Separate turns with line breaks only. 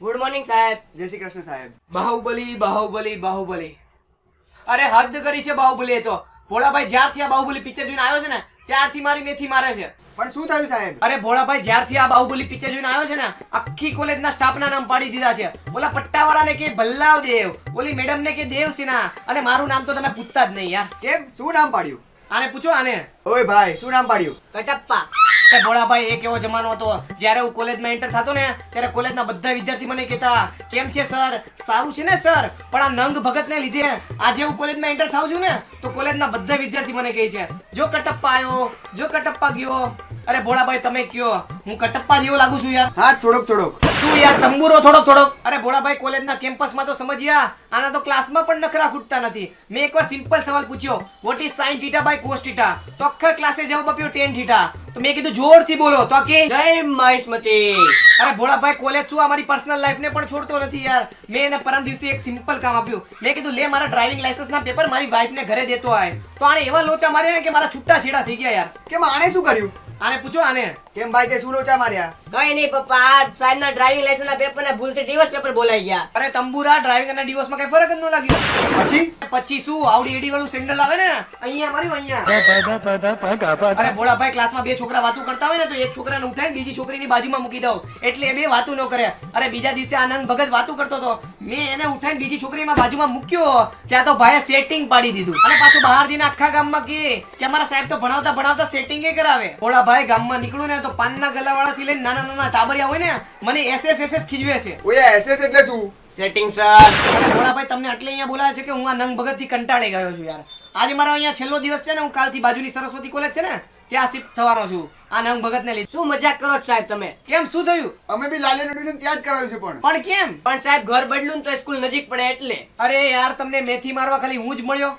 Good morning સાહેબ.
જય શ્રી કૃષ્ણ સાહેબ.
બાહુબલી બાહુબલી બાહુબલી. અરે હદ કરી છે બાહુબલી એ તો. ભોળાભાઈ જ્યારથી આ બાહુબલી પિક્ચર જોઈને આવ્યો છે ને ત્યારથી મારી મેથી મારે છે.
પણ શું થયું સાહેબ?
અરે ભોળાભાઈ જ્યારથી આ બાહુબલી પિક્ચર જોઈને આવ્યો છે ને આખી કોલેજના સ્ટાફના નામ પાડી દીધા છે. ઓલા પટ્ટાવાળાને કે ભલ્લાવ દેવ ઓલી મેડમને કે દેવસિન્હા અને મારું નામ તો તમે પૂછતા જ નહીં યાર.
કેમ? શું નામ પાડ્યું?
આને પૂછો આને.
ઓય ભાઈ શું નામ પાડ્યું?
કટપ્પા.
એ ભોળાભાઈ એક એવો જમાનો હતો જ્યારે હું કોલેજમાં એન્ટર થતો ને ત્યારે કોલેજના બધા વિદ્યાર્થી મને કહેતા કેમ છે સર? સારું છે ને સર? પણ આ નંગ ભગતને લીધે આજે હું કોલેજમાં એન્ટર થાઉં છું ને તો કોલેજના બધા વિદ્યાર્થી મને કહે છે જો કટપ્પા આવ્યો જો કટપ્પા ગયો. અરે ભોળાભાઈ તમે કયો? હું કટપ્પા જેવો લાગુ છું યાર.
હા થોડોક થોડોક.
શું યાર તંબુરો થોડો થોડો અરે ભોળાભાઈ કોલેજના કેમ્પસમાં તો સમજ્યા. આના તો ક્લાસમાં પણ નખરા ખૂટતા નથી. મેં એકવાર સિમ્પલ સવાલ પૂછ્યો what is sine theta by cos theta તો આખા ક્લાસે જવાબ આપ્યો ટેન થીટા તો મેં કીધું જોરથી બોલો. તો કે?
જય મહેશમતી
અરે ભોળાભાઈ કોલેજ શું? અમારી પર્સનલ લાઈફ ને પણ છોડતો નથી યાર. મેં એને પરમ દિવસે એક સિમ્પલ કામ આપ્યું. મેં કીધું લે મારા ડ્રાઇવિંગ લાયસન્સના પેપર મારી વાઈફ ને ઘરે દેતો આય. તો આને એવા લોચા માર્યા ને કે મારા છૂટા છેડા થઈ ગયા યાર.
કેમ આણે શું કર્યું?
આને પૂછો આને
કેમ ભાઈ તે શું લોચા માર્યા?
કઈ નહીં પપ્પા સાહેબ ના ડ્રાઇવિંગ લાયસન્સ ના પેપર ને ભૂલથી ડિવોર્સ પેપર બોલાઈ ગયા.
અરે તંબુરા ડ્રાઇવિંગ અને ડિવોર્સમાં કઈ ફરક જ ન લાગ્યો.
પછી?
પછી શું આવડી એડી વાળું સેન્ડલ આવે ને? અહીંયા માર્યું અહીંયા. અરે ભોળાભાઈ ક્લાસમાં બે છોકરા વાતો કરતા હોય ને તો એક છોકરાને ઉઠાઈને બીજી છોકરીની બાજુમાં મૂકી દઉં. એટલે બે વાતો ન કરે. અરે બીજા દિવસે આનંદ ભગત વાતું કરતો હતો. મેં એને ઉઠાઈને બીજી છોકરીમાં બાજુમાં મૂક્યો. ત્યાં તો ભાઈએ સેટિંગ પાડી દીધું. અને પાછું બહાર જઈને આખા ગામમાં કહે કે અમારા સાહેબ તો ભણાવતા ભણાવતા સેટિંગ એ કરાવે. ભોળાભાઈ ગામમાં નીકળું ને તો પાનના ગલાવાળાથી લઈને નાના નાના ટાબરિયા હોય ને મને એસએસ એસએસ ખીજવે છે.
ઓય એસએસ એટલે શું?
સેટિંગ સર
અને ભોળાભાઈ તમને એટલે અહીંયા બોલાવે છે કે હું આ નંગ ભગતથી કંટાળી ગયો છું યાર. આજે મારો અહીંયા છેલ્લો દિવસ છે ને હું કાલથી બાજુની સરસ્વતી કોલેજ છે ને ત્યાં શિફ્ટ થવાનો છું. આ નંગ ભગત ને લીધે.
શું મજાક કરો છો સાહેબ તમે?
કેમ શું થયું?
અમે બી લાલી એડમિશન ત્યાં જ કરાવ્યું છે પણ.
પણ કેમ?
પણ સાહેબ ઘર બદલું ને તો સ્કૂલ નજીક પડે એટલે.
અરે યાર તમને મેથી મારવા ખાલી હું જ મળ્યો.